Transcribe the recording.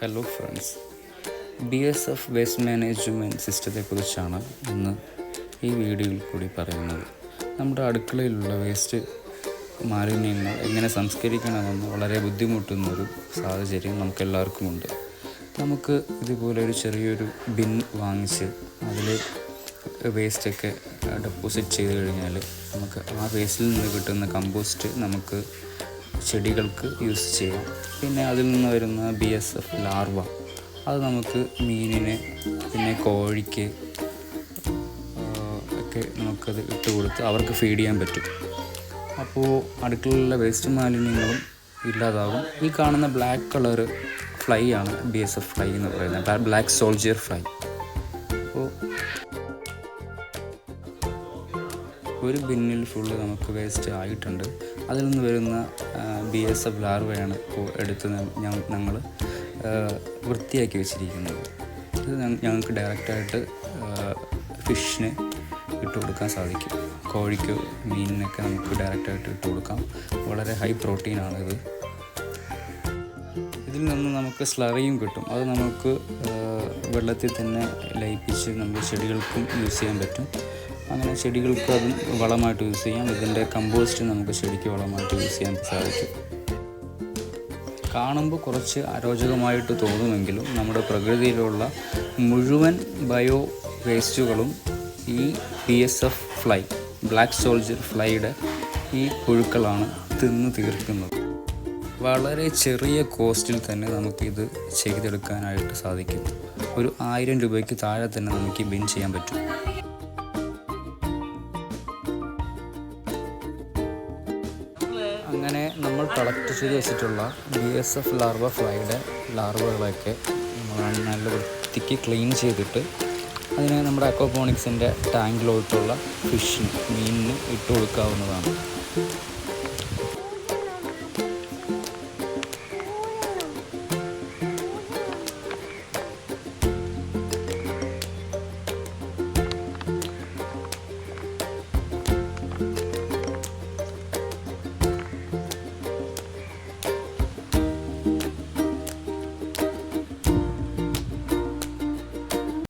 Hello friends B S F waste management സിസ്റ്റത്തെക്കുറിച്ചാണ് ഇന്ന് ഈ വീഡിയോയിൽ കൂടി പറയുന്നത്. നമ്മുടെ അടുക്കളയിലുള്ള വേസ്റ്റ് മാലിന്യങ്ങൾ എങ്ങനെ സംസ്കരിക്കണമെന്ന് വളരെ ബുദ്ധിമുട്ടുന്നൊരു സാഹചര്യം നമുക്കെല്ലാവർക്കുമുണ്ട്. നമുക്ക് ഇതുപോലെ ഒരു ചെറിയൊരു ബിൻ വാങ്ങിച്ച് അതിൽ വേസ്റ്റൊക്കെ ഡെപ്പോസിറ്റ് ചെയ്ത് കഴിഞ്ഞാൽ നമുക്ക് ആ വേസ്റ്റിൽ നിന്ന് കിട്ടുന്ന കമ്പോസ്റ്റ് നമുക്ക് ചെടികൾക്ക് യൂസ് ചെയ്യാം. പിന്നെ അതിൽ നിന്ന് വരുന്ന ബി എസ് എഫ് ലാർവ അത് നമുക്ക് മീനിന് പിന്നെ കോഴിക്ക് ഒക്കെ നമുക്കത് ഇട്ട് കൊടുത്ത് അവർക്ക് ഫീഡ് ചെയ്യാൻ പറ്റും. അപ്പോൾ അടുക്കളയിലുള്ള വേസ്റ്റ് മാലിന്യങ്ങളും ഇല്ലാതാകും. ഈ കാണുന്ന ബ്ലാക്ക് കളർ ഫ്ലൈ ആണ് ബി എസ് എഫ് ഫ്ലൈ എന്ന് പറയുന്നത്. ബ്ലാക്ക് സോൾജിയർ ഫ്ലൈ അപ്പോൾ ഒരു ബിന്നിൽ ഫുള്ള് നമുക്ക് വേസ്റ്റ് ആയിട്ടുണ്ട്. അതിൽ നിന്ന് വരുന്ന ബി എസ് എഫ് ലാർവയാണ് ഇപ്പോൾ എടുത്ത് ഞങ്ങൾ വൃത്തിയാക്കി വെച്ചിരിക്കുന്നത്. ഇത് ഞങ്ങൾക്ക് ഡയറക്റ്റായിട്ട് ഫിഷിന് ഇട്ട് കൊടുക്കാൻ സാധിക്കും. കോഴിക്കോ മീനിനൊക്കെ നമുക്ക് ഡയറക്റ്റായിട്ട് ഇട്ട് കൊടുക്കാം. വളരെ ഹൈ പ്രോട്ടീനാണ് ഇത്. ഇതിൽ നിന്ന് നമുക്ക് സ്ലറിയും കിട്ടും. അത് നമുക്ക് വെള്ളത്തിൽ തന്നെ ലയിപ്പിച്ച് നമുക്ക് ചെടികൾക്കും യൂസ് ചെയ്യാൻ പറ്റും. അങ്ങനെ ചെടികൾക്ക് അതും വളമായിട്ട് യൂസ് ചെയ്യാം. ഇതിന്റെ കമ്പോസ്റ്റ് നമുക്ക് ചെടിക്ക് വളമായിട്ട് യൂസ് ചെയ്യാൻ സാധിക്കും. കാണുമ്പോൾ കുറച്ച് അരോചകമായിട്ട് തോന്നുമെങ്കിലും നമ്മുടെ പ്രകൃതിയിലുള്ള മുഴുവൻ ബയോ വേസ്റ്റുകളും ഈ P S F fly black soldier ഫ്ലൈയുടെ ഈ പുഴുക്കളാണ് തിന്ന് തീർക്കുന്നത്. വളരെ ചെറിയ കോസ്റ്റിൽ തന്നെ നമുക്കിത് ചെയ്തെടുക്കാനായിട്ട് സാധിക്കും. ഒരു ആയിരം രൂപയ്ക്ക് താഴെ തന്നെ നമുക്ക് ബിൻ ചെയ്യാൻ പറ്റും. അങ്ങനെ നമ്മൾ കളക്ട് ചെയ്ത് വെച്ചിട്ടുള്ള ബി എസ് എഫ് ലാർവ ഫ്ലൈയുടെ ലാർവകളൊക്കെ നമ്മൾ നല്ല വൃത്തിക്ക് ക്ലീൻ ചെയ്തിട്ട് അതിനെ നമ്മുടെ അക്വപോണിക്സിന്റെ ടാങ്കിലോട്ടുള്ള ഫിഷിന് മീനിന് ഇട്ട് കൊടുക്കാവുന്നതാണ്.